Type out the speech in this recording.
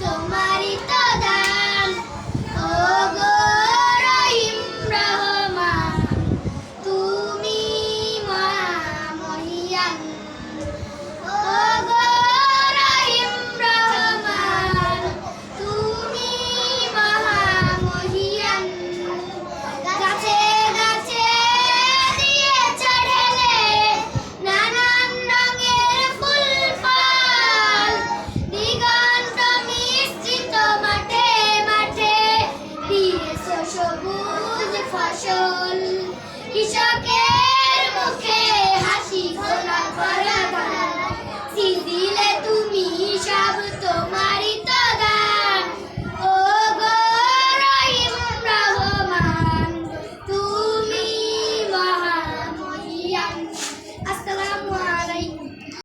তোমারই ফসল কৃষকের